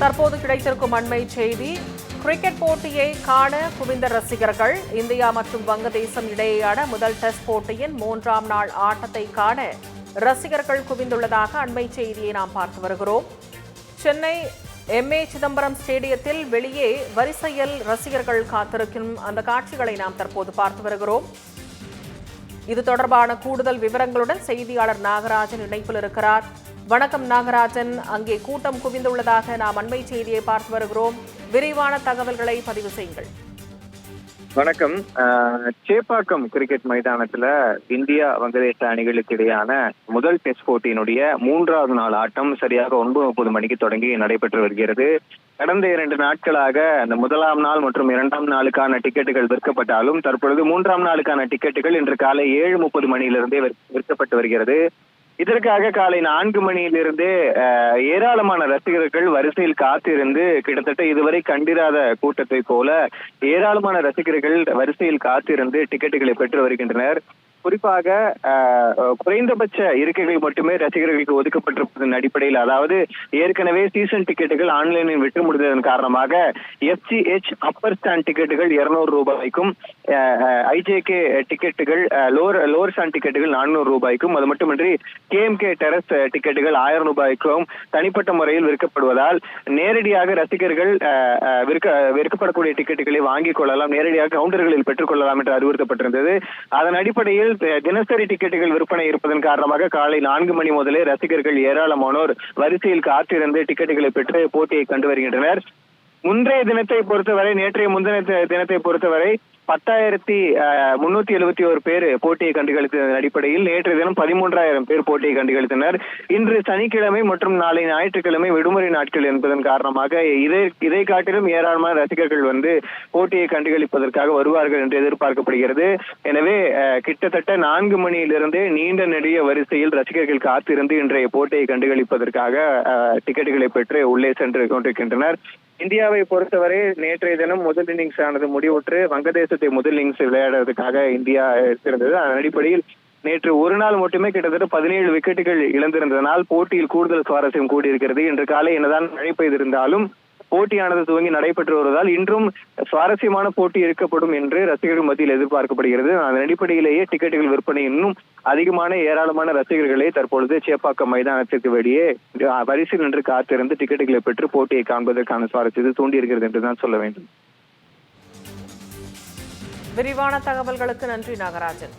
தற்போது கிடைத்திருக்கும் அண்மை செய்தி. கிரிக்கெட் போட்டியை காண குவிந்த ரசிகர்கள் இந்தியா மற்றும் வங்கதேசம் இடையேயான முதல் டெஸ்ட் போட்டியின் மூன்றாம் நாள் ஆட்டத்தை காண ரசிகர்கள் குவிந்துள்ளதாக அண்மை செய்தியை நாம் பார்த்து வருகிறோம். சென்னை எம்ஏ சிதம்பரம் ஸ்டேடியத்தில் வெளியே வரிசையில் ரசிகர்கள் காத்திருக்கும் அந்த காட்சிகளை நாம் தற்போது பார்த்து வருகிறோம். இது தொடர்பான கூடுதல் விவரங்களுடன் செய்தியாளர் நாகராஜன் இணைப்பில் இருக்கிறார். வணக்கம் நாகராஜன். அங்கே கூட்டம் குவிந்துள்ளதாக நாம் அண்மை செய்தியை பார்த்து வருகிறோம். விரிவான தகவல்களை பதிவு செய்யுங்கள். வணக்கம். சேப்பாக்கம் கிரிக்கெட் மைதானத்துல இந்தியா வங்கதேச அணிகளுக்கு இடையான முதல் டெஸ்ட் போட்டியினுடைய மூன்றாவது நாள் ஆட்டம் சரியாக ஒன்பது முப்பது மணிக்கு தொடங்கி நடைபெற்று வருகிறது. கடந்த இரண்டு நாட்களாக அந்த முதலாம் நாள் மற்றும் இரண்டாம் நாளுக்கான டிக்கெட்டுகள் விற்கப்பட்டாலும் தற்பொழுது மூன்றாம் நாளுக்கான டிக்கெட்டுகள் இன்று காலை ஏழு முப்பது மணியிலிருந்தே விற்கப்பட்டு வருகிறது. இதற்காக காலை நான்கு மணியிலிருந்தே அஹ், ஏராளமான ரசிகர்கள் வரிசையில் காத்திருந்து கிட்டத்தட்ட இதுவரை கண்டிராத கூட்டத்தை போல ஏராளமான ரசிகர்கள் வரிசையில் காத்திருந்து டிக்கெட்டுகளை பெற்று வருகின்றனர். குறிப்பாக குறைந்தபட்ச இருக்கைகள் மட்டுமே ரசிகர்களுக்கு ஒதுக்கப்பட்டிருப்பதன் அடிப்படையில் அதாவது ஏற்கனவே சீசன் டிக்கெட்டுகள் ஆன்லைனில் விட்டு முடிந்ததன் காரணமாக எஃப்சிஹெச் அப்பர் ஸ்டாண்ட் டிக்கெட்டுகள் இருநூறு ரூபாய்க்கும் ஐஜேகே டிக்கெட்டுகள் லோர் லோவர் ஸ்டாண்ட் டிக்கெட்டுகள் நானூறு ரூபாய்க்கும் அது மட்டுமின்றி கேஎம்கே டெரஸ் டிக்கெட்டுகள் ஆயிரம் ரூபாய்க்கும் தனிப்பட்ட முறையில் விற்கப்படுவதால் நேரடியாக ரசிகர்கள் விற்க விற்கப்படக்கூடிய டிக்கெட்டுகளை வாங்கிக் கொள்ளலாம் நேரடியாக கவுண்டர்களில் பெற்றுக்கொள்ளலாம் என்று அறிவுறுத்தப்பட்டிருந்தது. அதன் அடிப்படையில் அஹ், தினசரி டிக்கெட்டுகள் விற்பனை இருப்பதன் காரணமாக காலை நான்கு மணி முதலே ரசிகர்கள் ஏராளமானோர் வரிசையில் காத்திருந்து டிக்கெட்டுகளை பெற்று போட்டியை கண்டு வருகின்றனர். முந்தைய தினத்தை பொறுத்தவரை நேற்றைய முந்தின தினத்தை பொறுத்தவரை பத்தாயிரத்தி முன்னூத்தி எழுபத்தி ஒரு பேர் போட்டியை கண்டுகளித்ததன் அடிப்படையில் நேற்று தினம் பதிமூன்றாயிரம் பேர் போட்டியை கண்டுகளித்தனர். இன்று சனிக்கிழமை மற்றும் நாளை ஞாயிற்றுக்கிழமை விடுமுறை நாட்கள் என்பதன் காரணமாக இதை இதை காட்டிலும் ஏராளமான ரசிகர்கள் வந்து போட்டியை கண்டுகளிப்பதற்காக வருவார்கள் என்று எதிர்பார்க்கப்படுகிறது. எனவே அஹ், கிட்டத்தட்ட நான்கு மணியிலிருந்தே நீண்ட நெடிய வரிசையில் ரசிகர்கள் காத்திருந்து இன்றைய போட்டியை கண்டுகளிப்பதற்காக அஹ், டிக்கெட்டுகளை பெற்று உள்ளே சென்று கொண்டிருக்கின்றனர். இந்தியாவை பொறுத்தவரை நேற்றைய தினம் முதல் இன்னிங்ஸ் ஆனது முடிவுற்று வங்கதேசத்தை முதல் இன்னிங்ஸ் விளையாடுறதுக்காக இந்தியா எடுத்திருந்தது அதன் அடிப்படையில் நேற்று ஒரு நாள் மட்டுமே கிட்டத்தட்ட பதினேழு விக்கெட்டுகள் இழந்திருந்ததனால் போட்டியில் கூடுதல் சுவாரஸ்யம் கூடியிருக்கிறது. இன்று காலை என்னதான் மழை பெய்திருந்தாலும் போட்டியானது துவங்கி நடைபெற்று வருவதால் இன்றும் சுவாரஸ்யமான போட்டி இருக்கப்படும் என்று ரசிகர்கள் மத்தியில் எதிர்பார்க்கப்படுகிறது. அதன் அடிப்படையிலேயே டிக்கெட்டுகள் விற்பனை இன்னும் அதிகமான ஏராளமான ரசிகர்களை தற்பொழுது சேப்பாக்கம் மைதானத்திற்கு வெளியே வரிசையில் நின்று காத்திருந்து டிக்கெட்டுகளை பெற்று போட்டியை காண்பதற்கான சுவாரஸ்யத்தை தூண்டியிருக்கிறது என்றுதான் சொல்ல வேண்டும். விரிவான தகவல்களுக்கு நன்றி நாகராஜன்.